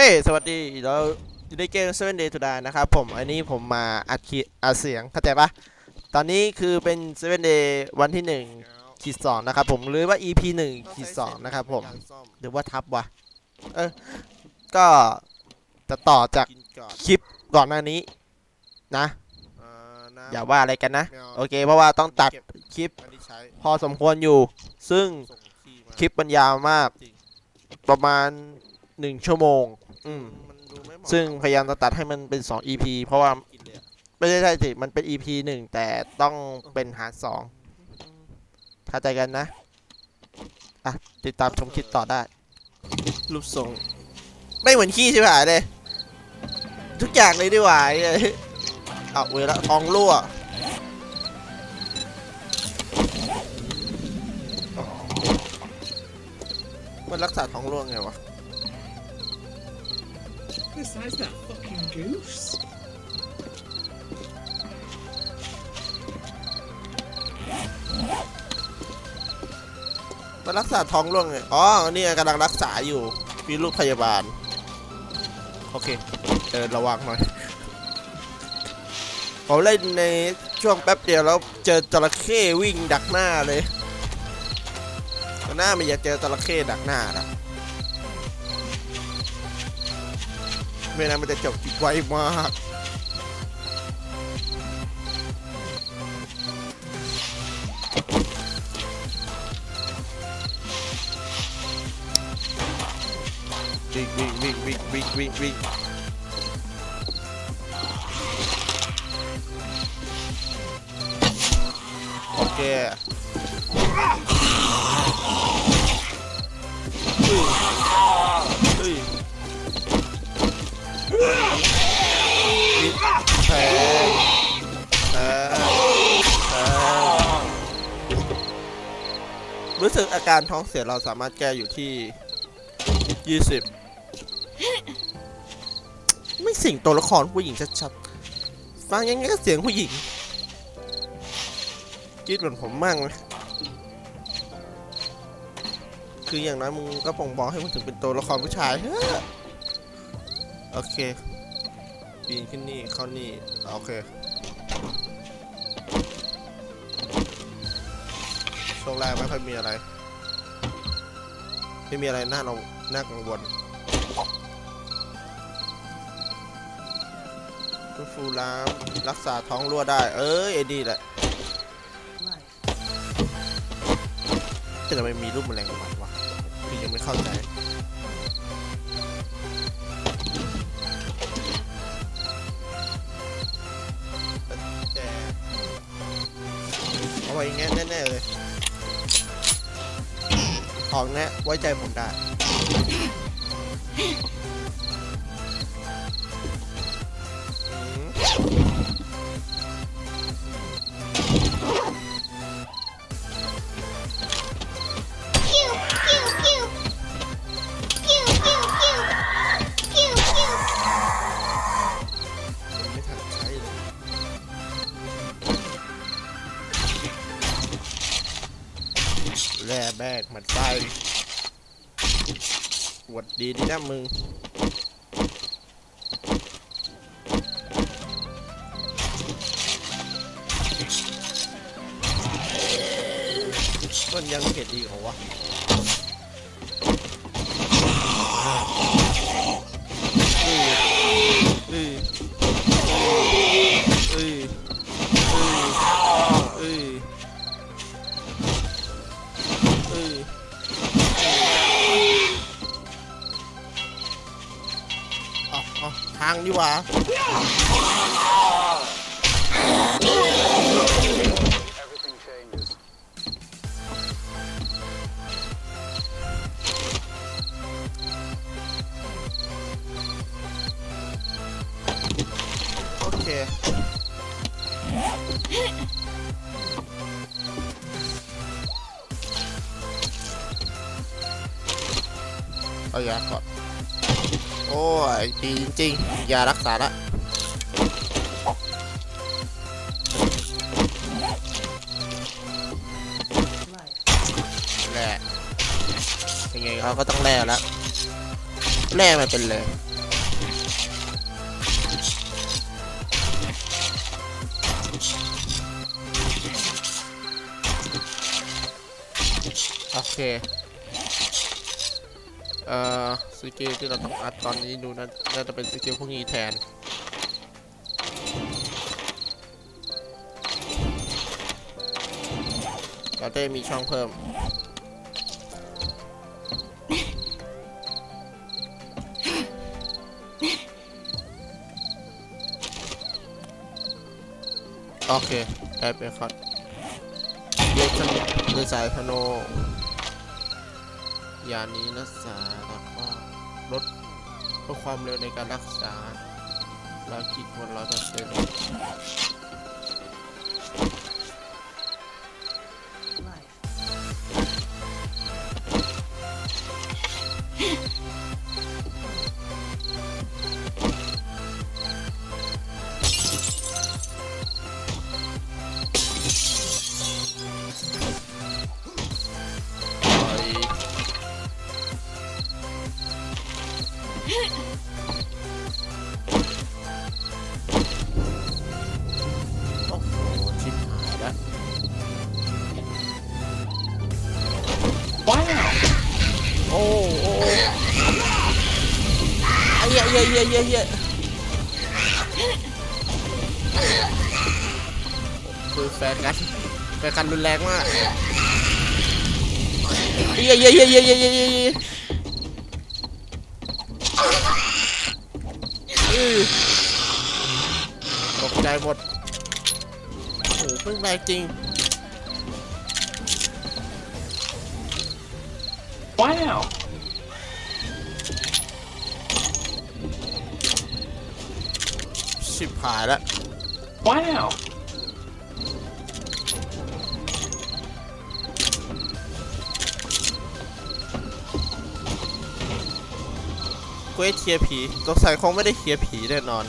เฮ้สวัสดี เราอยู่ในเกม 7 Day to Die นะครับผม อันนี้ผมมาอัดคลิปอัดเสียง เข้าใจปะตอนนี้คือเป็น 7 Day วันที่ 1 ขีด 2 นะครับผม หรือว่า EP 1 ขีด 2 นะครับผม หรือว่าทับวะ เออ ก็จะต่อจากคลิปก่อนหน้านี้ นะ อย่าว่าอะไรกันนะ โอเค เพราะว่าต้องตัดคลิป พอสมควรอยู่ ซึ่งคลิปมันยาวมาก ประมาณ1ชั่วโมง อืมซึ่งพยายามจะตัดให้มันเป็น 2 EP เพราะว่าไม่ใช่ใช่สิมันเป็น EP 1แต่ต้องเป็นหารสองเข้าใจกันนะ อะ ติดตามชมคลิปต่อได้ รูปทรง ไม่เหมือนขี้ใช่ไหมเลย ทุกอย่างเลยดีกว่าไอ้เอ้ยเอาเวลาทองรั่ว มันรักษาท้องร่วงไงวะ Besides that fucking goose. มันรักษาท้องร่วงไงอ๋อ นี่กำลังรักษาอยู่ มีลูกพยาบาล โอเค เออ ระวังหน่อย ผมเล่นในช่วงแป๊บเดียวแล้วเจอจระเข้วิ่งดักหน้าเลยหน้าไม่อยากเจอจระเข้ดักหน้านะ ไม่นั้นมันจะจบไวมากวิ่งวิ่งวิ่งวิ่งวิ่งวิ่งวิ่งโอเค แพงแพงแพงรู้สึกอาการท้องเสียเราสามารถแก้อยู่ที่ยี่สิบไม่สิ่งตัวละครผู้หญิงชัดๆ ฟังยังไงก็เสียงผู้หญิงคิดเหมือนผมมั่งเลยคืออย่างน้อยมึงก็ป่งบอกให้มึงถึงเป็นตัวละครผู้ชายเฮ้อ โอเคปีนขึ้นนี่เข้านี่โอเคช่วงแรกไม่ค่อยมีอะไร ไม่มีอะไรน่าเราน่ากังวลฟื้นฟูล้างรักษาท้องรั่วได้ เอ้ยไอ้ดีแหละแต่ทำไมมีรูปแมลงวันวะคือยังไม่เข้าใจ ของนะไว้ใจผมได้ ดีดีนะมึง ทางดีกว่าีจริงๆยารักษาละแร่ยังไงเขาก็ต้องแร่ละวแร่มาเป็นเลยโอเค อ่อสกิลที่เราต้องอัดตอนนี้ดูนะน่าจะเป็นสกิลพวกนี้แทนเราจะมีช่องเพิ่ม โอเค ได้เป็นครับเยชันเดสายพโน ยานี้รักษาแล้วก็ลดเพื่อความเร็วในการรักษาเราคิดคนร้อยเปอร์เซ็นต์ เหี้ยเหี้ยเหี้ยเหี้ยเหี้ยคือแฟนกันแฟนกันรุนแรงมากเหี้ยเหี้ยเหี้ยเหี้ยเหี้ยเหี้ยเหี้ยตกใจหมดโอ้โหเพิ่งแรงจริง Wow. ชิบหายแล้ว Wow! เควสเคลียร์ผีสงสัยคงไม่ได้เคลียร์ผีแน่นอน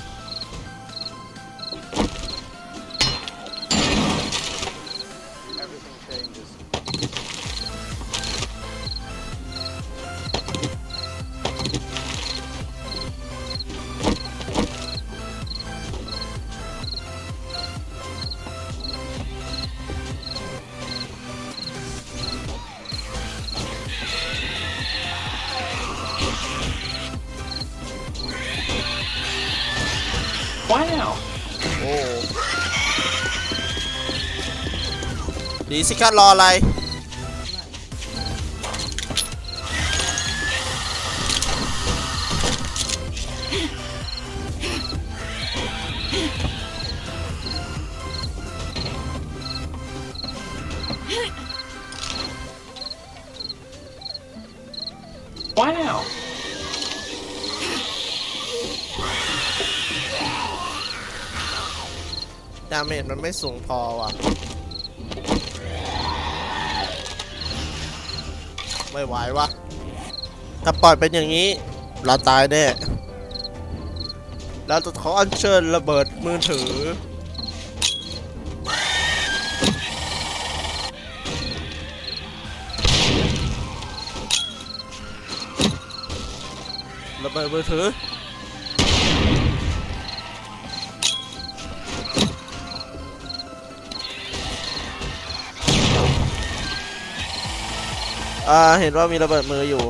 ดีสิครับรออะไร Wow! ดาเมจมันไม่สูงพอว่ะ ไม่ไหววะถ้าปล่อยเป็นอย่างนี้ เราตายแน่เราจะขออัญเชิญระเบิดมือถือ ระเบิดมือถือ อ่าเห็นว่ามีระเบิดมืออยู่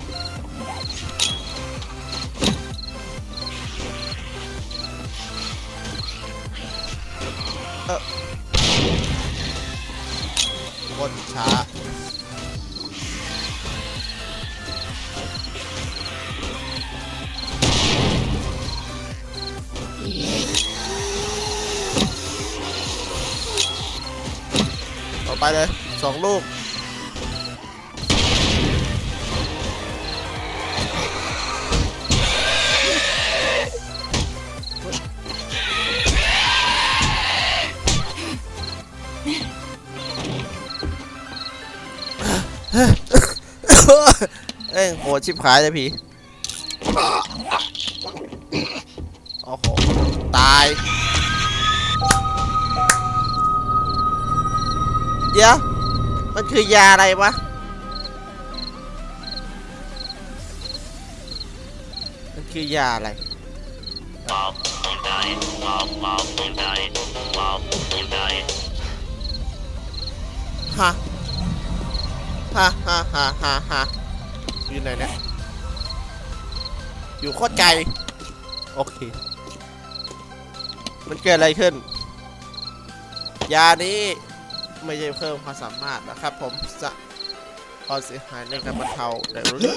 เออคนช้า ต่อไปเลยสองลูก เอ้ยโหชิบหายเลยผีโอ้โห ตาย เดี๋ยว มันคือยาอะไรวะ มันคือยาอะไรฮะฮ่าฮ่าฮ่าฮ่าฮ่า อยู่ไหนเนี่ยอยู่โคตรไกลโอเค มันเกิดอะไรขึ้น ยานี้ไม่ใช่เพิ่มความสามารถนะครับ ผมจะความเสียหายในการบรรเทาแต่รู้สึก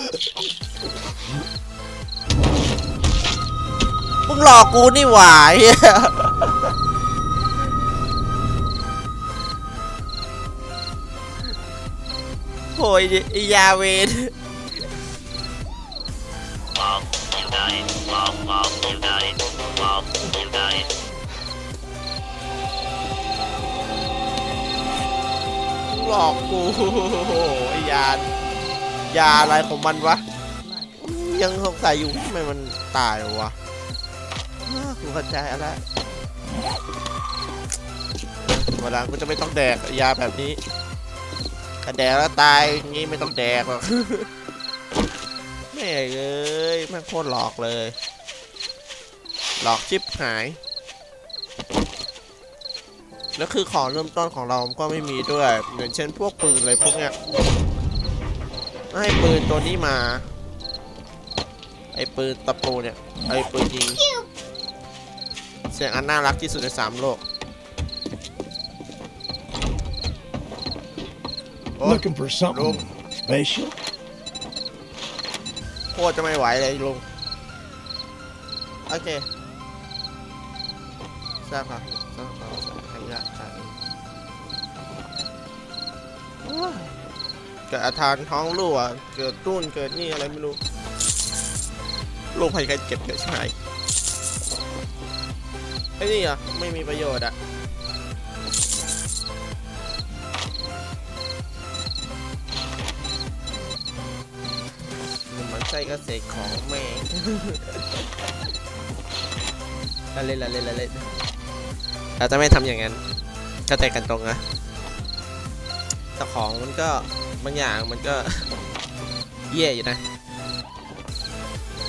มึงหลอกกูนี่หว่าเหี้ยโหยไอ้ยาเวน หลอกกูไอ้ยายาอะไรของมันวะ ยังสงสัยอยู่ทำไมมันตายวะอ้กูเข้าใจแล้ววันหลังกูจะไม่ต้องแดกยาแบบนี้ถ้าแดกแล้วตายงี้ไม่ต้องแดกหรอก ม่งเอ้ยแม่งโคตรหลอกเลย หลอกชิบหาย แล้วคือของเริ่มต้นของเราก็ไม่มีด้วยอย่างเช่นพวกปืนอะไรพวกเนี้ยให้ปืนตัวนี้มา ไอ้ปืนตะปูเนี่ย ไอ้ปืนยิง เสียงอันน่ารักที่สุดในสามโลกโอ้ย Looking for something special? ตรจะไม่ไหวเลยลุง โอเคทราบครับทราบครับทราบขยะขายเกิดอาทานท้องรั่วเกิดตุ้นเกิดนี่อะไรไม่รู้โรคภัยไข้เจ็บเกิดใช่ไหมไอ้นี่อะไม่มีประโยชน์อะ มันใส่กระเสกของแม่งละเล่นละเล่นละเล่นเราจะไม่ทำอย่างนั้นเข้าใจกันตรงนะแต่ของมันก็บางอย่างมันก็เย่อยู่นะ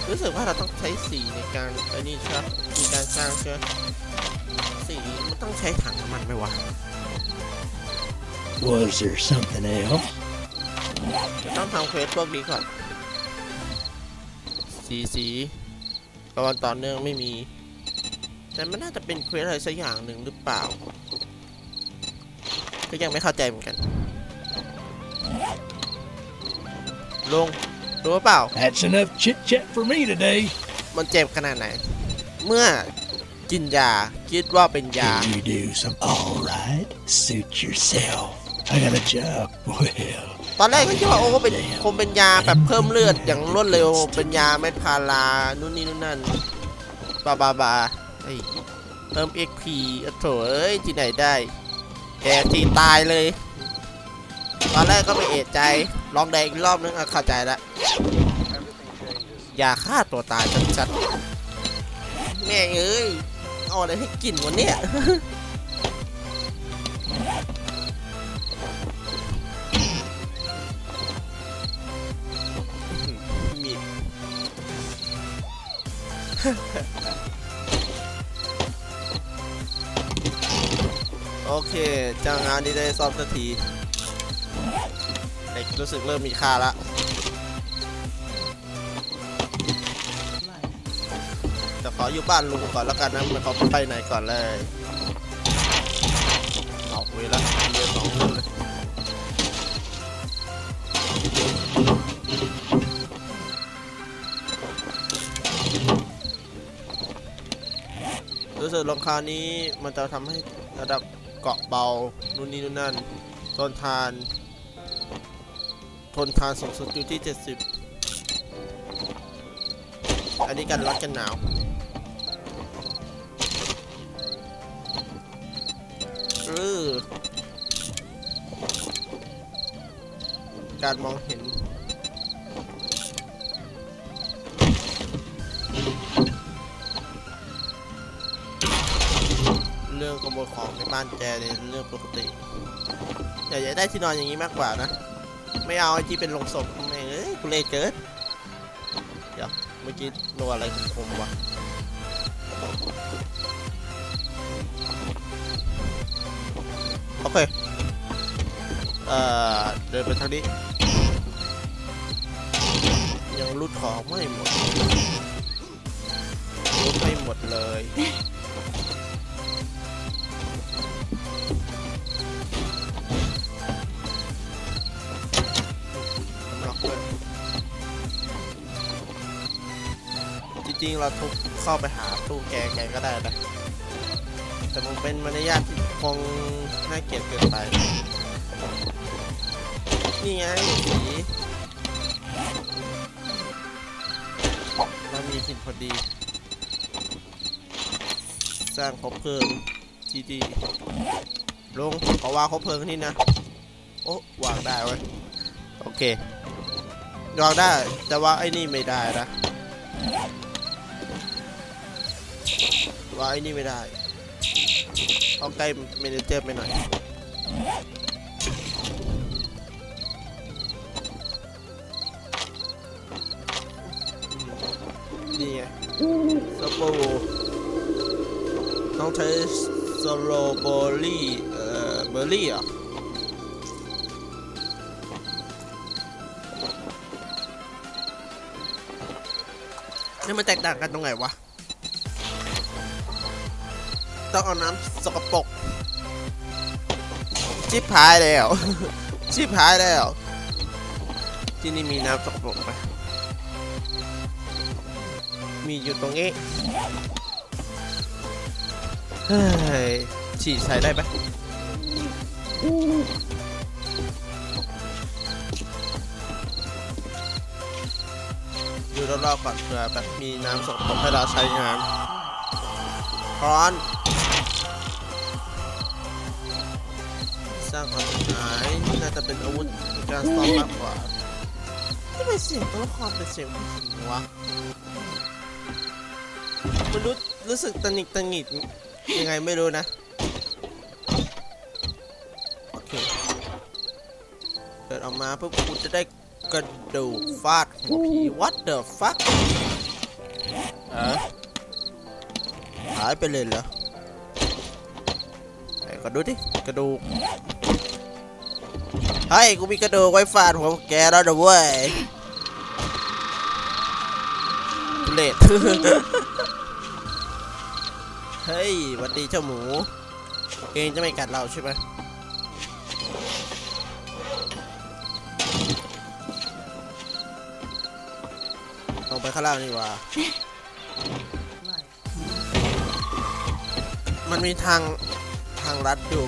รู้สึกว่าเราต้องใช้สีในการไอ้นี่ใช่ไหมมีการสร้างใช่ไหมสีมันต้องใช้ถังน้ำมันไหมวะ Was there something else? ต้องทำเควสพวกนี้ก่อน สีสีตอนต่อเนื่องไม่มี แต่มันน่าจะเป็นเควสอะไรสักอย่างหนึ่งหรือเปล่า ก็ยังไม่เข้าใจเหมือนกัน ลงรู้เปล่า That's enough chit chat for me today. มันเจ็บขนาดไหน เมื่อกินยา คิดว่าเป็นยา Can you do some? All right, suit yourself. I got a job. Well, ตอนแรกก็คิดว่าโอ้เป็นคงเป็นยาแบบเพิ่มเลือดอย่างรวดเร็ว เป็นยาเม็ดพารานู่นนี่นู่นนั่นบาบาบาไอ้ยเพิ่ม XP อะโถเอ้ยที่ไหนได้แกทีตายเลย ตอนแรกก็ไม่เอะใจ ลองแดกอีกรอบนึงอะเข้าใจละยาฆ่าตัวตายชัดๆแม่เอ้ยเอาอะไรให้กินวันเนี้ย โอเคจ้างงานนี้ได้ซ่อมสักทีเด็กรู้สึกเริ่มมีค่าละจะขออยู่บ้านลุงก่อนแล้วกันนะมันเขาไปไหนก่อนเลย รู้สึกราคานี้มันจะทำให้ระดับเกาะเบา นู่นนี่นู่นนั่นทนทาน ทนทานสูงสุดอยู่ที่ 70 อันนี้กันร้อนกันหนาวหรือการมองเห็น รื่องขโมยของในบ้านแกเนี่ยเรื่องปกติอยากจะได้ที่นอนอย่างนี้มากกว่านะ ไม่เอาไอ้ที่เป็นลงศพแม่เอ้ยกูเลทเกินเดี๋ยวเมื่อกี้โดนอะไรคมวะโอเค เอ่อ เดินไปทางนี้ ยังรูดของไม่หมดรูดไม่หมดเลย จริงเราทุกเข้าไปหาตู้แกแกก็ได้นะแต่มันเป็นมารยาทที่คงน่าเกลียดเกินไป นี่ไงสีเรามีหินพอดี สร้างคบเพลิงทีดีลงขอวางคบเพลิงนี่นะ โอ้วางได้เว้ยโอเควางได้แต่ว่าไอ้นี่ไม่ได้นะ วาไอ้นี่ไม่ได้เอาใกล้เมนเจอร์ไปหน่อยนี่ไงสโปรต้องใช้สโลโบลี่เอ่อเบอร์รี่อะนี่มันแตกต่างกันตรงไหนวะ ต้องเอาน้ำสกปรกชิบหายแล้ว ชิบหายแล้ว ที่นี่มีน้ำสกปรกไหมมีอยู่ตรงนี้ เฮ้ย ฉีดใส่ได้ไหมดูรอบๆก่อนเผื่อแบบมีน้ำสกปรกให้เราใช้งานร้อน สร้างความเสียหายน่าจะเป็นอาวุธในการซ้อมมากกว่าทำไมเสียงตัวละครเป็นเสียงผู้หญิงวะมันรู้รู้สึกตังหงิดตังหงิดยังไงไม่รู้นะ โอเค เปิดออกมาปุ๊บกูจะได้กระดูกฟาดหัวผี what the fuck เออหายไปเลยเหรอไหนก็ดูดิ กระดูก เฮ้ยกูมีกระดูกไว้ฟาดหัวแกแล้วนะเว้ยเลศเฮ้ยวันดีเจ้าหมู เองจะไม่กัดเราใช่ไหมลงไปข้างล่างดีกว่า มันมีทางทางลัดอยู่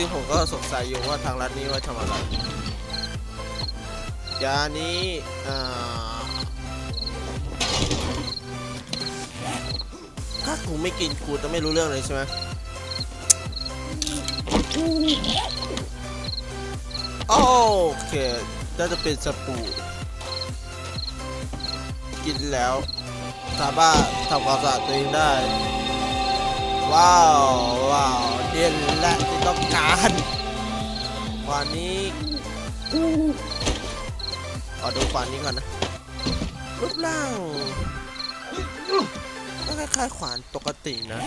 ซึ่งผมก็สงสัยอยู่ว่าทางลัดนี้ว่าทำอะไรยานี้อ่าถ้ากูไม่กินกูจะไม่รู้เรื่องเลยใช่ไหมโอเคน่าจะเป็นสปูกินแล้วสามารถทำความสะอาดตัวเองได้ ว้าว ว้าว เด่นและที่ ต้องการวันนี้ขอดูฟันนี้ก่อนนะรูปร่างก็คล้ายๆขวานปกตินะ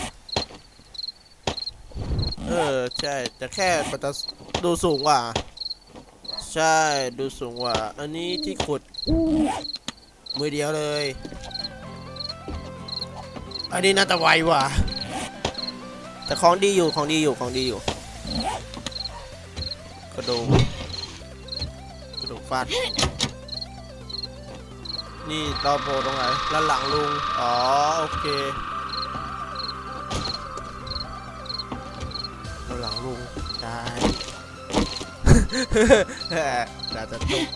เออ ใช่ แต่แค่มันจะดูสูงกว่า ใช่ ดูสูงกว่า อันนี้ที่ขุด มือเดียวเลย อันนี้น่าจะไวว่ะ แต่ของดีอยู่ ของดีอยู่ ของดีอยู่ กระดูกกระดูกฟาด นี่เราโผล่ตรงไหนด้านหลังลุง อ๋อ โอเคด้านหลังลุงได้น่าจะตก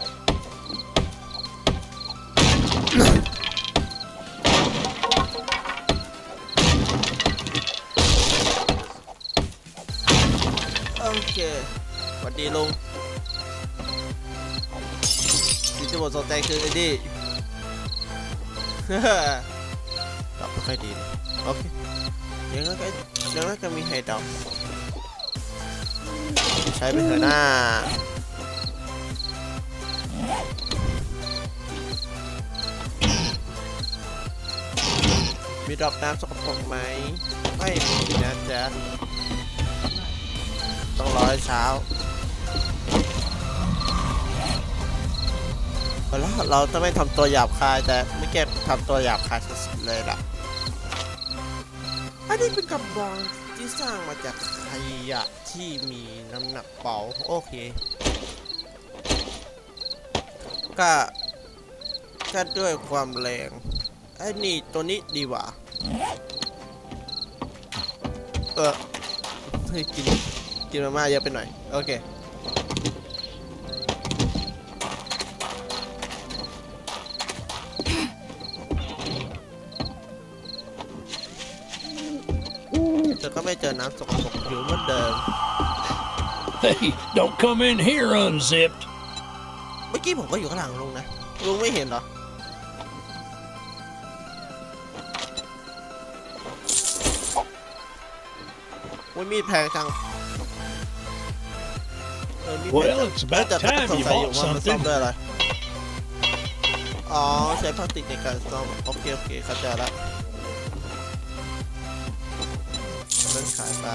โอเค วัสดีลุงที่จะหมดสนใจคือไอ้นี่ดอกไม่ค่อยดีเลยโอเคยังไงก็ยังไงก็มีให้ดอกใช้ไปเถอะหน้ามีดอกน้ำสกปรกไหมไม่มีนะจ๊ะต้องรอให้เช้า เอเอาละเราจะไม่ทำตัวหยาบคายแต่ไม่แก้ทำตัวหยาบคายสุดเลยล่ะ อันนี้เป็นกระบองที่สร้างมาจากขยะที่มีน้ำหนักเบาโอเค ก็ก็ด้วยความแรงไอ้นี่ตัวนี้ดีกว่า เออเฮ้ยกินกินมาม่าเยอะไปหน่อย โอเค แต่ก็ไม่เจอน้ำสกปรกอยู่เหมือนเดิม Hey, don't come in here unzipped. เมื่อกี้ผมก็อยู่ข้างหลังลุงนะ ลุงไม่เห็นเหรอ วุ้ยมีดแพงจังเออมีดแพง Well, it's about แต่ก็ time สง you สัยอยู่ bought ว่ามันซ่อม something. ด้วยอะไร อ๋อ ใช้พลาสติกในการซ่อม โอเค โอเคเข้าใจละ เล่นขายไป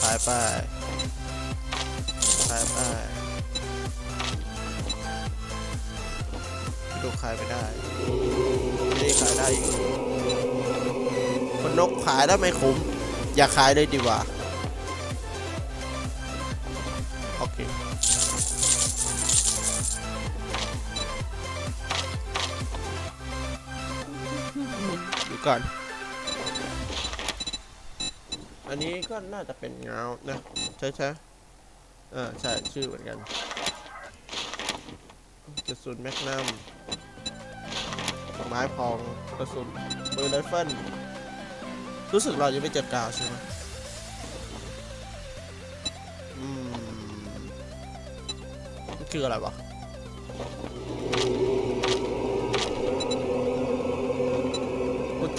ขายไปขายไปดูขายไม่ได้นี่ขายได้อยู่คนนกขายแล้วไม่คุ้ม อย่าขายเลยดีกว่า ก่อน อันนี้ก็น่าจะเป็นเงานะใช่ใช่เออใช่ชื่อเหมือนกันกระสุนแมกนัมไม้พองกระสุนปืนไรเฟิลรู้สึกเรายังไม่เจอกาวใช่ไหมอืมมันคืออะไรวะ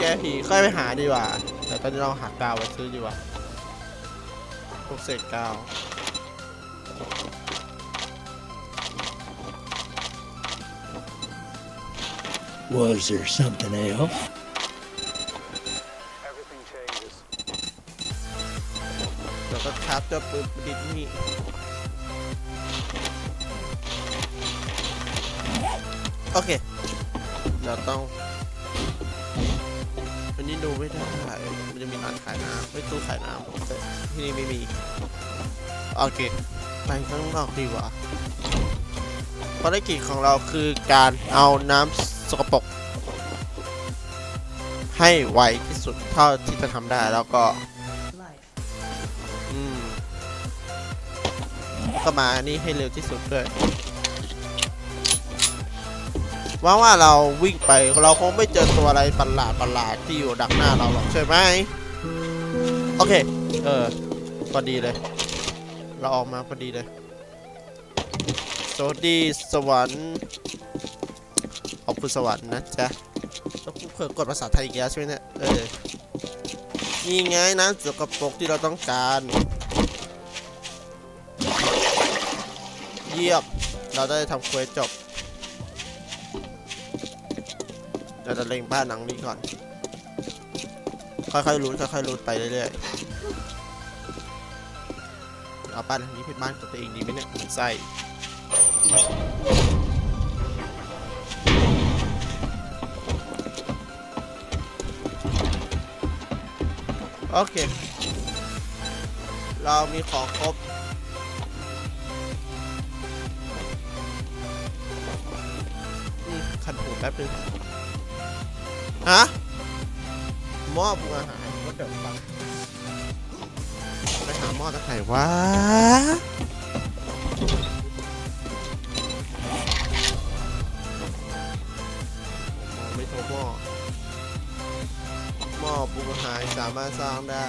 แจผีค่อยไปหาดีกว่า แต่ตอนนี้เราหากาวมาซื้อดีกว่าพวกเศษกาว Was there something else? แล้วก็คราฟตัวปืนประดิษฐ์นี่โอเค เราต้องอั นี้ดูไม่ได้มันจะมีร้านขายน้ำไม่ตู้ขายน้ำแต่ที่นี่ไม่มี โอเค ไปข้างนอกดีกว่าภารกิจของเราคือการเอาน้ำสกปรกให้ไวที่สุดเท่าที่จะทำได้แล้วก็อืมก็มาอันนี้ให้เร็วที่สุดด้วย ว่าว่าเราวิ่งไปเราคงไม่เจอตัวอะไรประหลาดประหลาดที่อยู่ดักหน้าเราหรอกใช่ไหมโอเค เออพอดีเลย เราออกมาพอดีเลยสวัสดีสวรรค์ขอบคุณสวรรค์นะจ๊ะต้องเผื่อกดภาษาไทยอีกแล้วใช่ไหมเนี่ยเออนี่ไงน้ำสกปรกที่เราต้องการเยี่ยมเราได้ทำเควสจบ เราจะเล็งบ้านหลังนี้ก่อน ค่อยๆลุ้นค่อยๆลุ้นไปเรื่อยๆเอาบ้านหลังนี้เป็นบ้านของตัวเองดีไหมเนี่ยไส้โอเค เรามีของครบ ขัดหูแป๊บนึง ฮะมอบอาหารก็เดิมปังไปหาหม้อจากไหนวะไม่โทรหม้อหม้อปรุงอาหารสามารถสร้างได้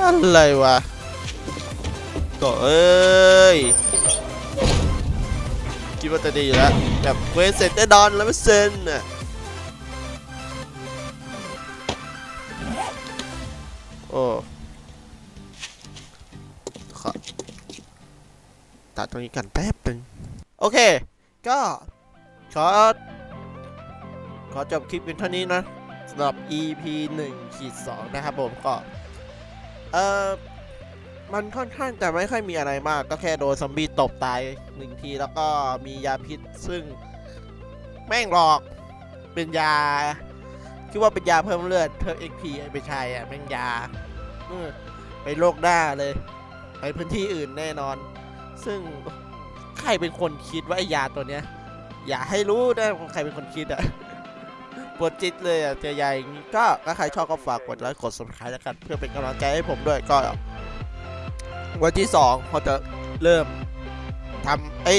อะไรวะก็เอ้ยคิดว่าจะดีอยู่แล้วแบบเวสเสร็จแน่นอนแล้วไม่เซ็นน่ะ โอ้ขอตัดตรงนี้กันแป๊บหนึง โอเค ก็ขอขอจบคลิปเพียงเท่านี้นะสำหรับ EP 1ขีด2นะครับผมก็ เออมันค่อนข้างจะไม่ค่อยมีอะไรมาก ก็แค่โดนซอมบี้ตบตายหนึ่งที แล้วก็มียาพิษซึ่ง แม่งหลอกเป็นยา คิดว่าเป็นยาเพิ่มเลือดเพิ่ม XP ไม่ใช่อะแม่งยาเออ ไปโลกหน้าเลย ไปพื้นที่อื่นแน่นอน ซึ่งใครเป็นคนคิดว่าไอยาตัวเนี้ย อย่าให้รู้นะใครเป็นคนคิดอะปวดจิตเลยอะเจอยาอย่างนี้ก็ถ้าใครชอบก็ฝากกดไลค์กด subscribe แล้วกันเพื่อเป็นกำลังใจให้ผมด้วยก็วันที่สองเขาจะเริ่มทำเอ้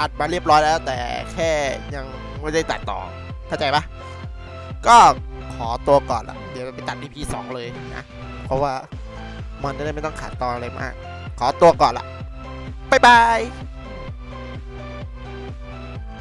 อัดมาเรียบร้อยแล้ว แต่แค่ยังไม่ได้ตัดต่อเข้าใจปะก็ขอตัวก่อนละเดี๋ยวไปตัด EP สองเลยนะ เพราะว่ามันจะได้ไม่ต้องขาดตอนอะไรมาก ขอตัวก่อนละบ๊ายบาย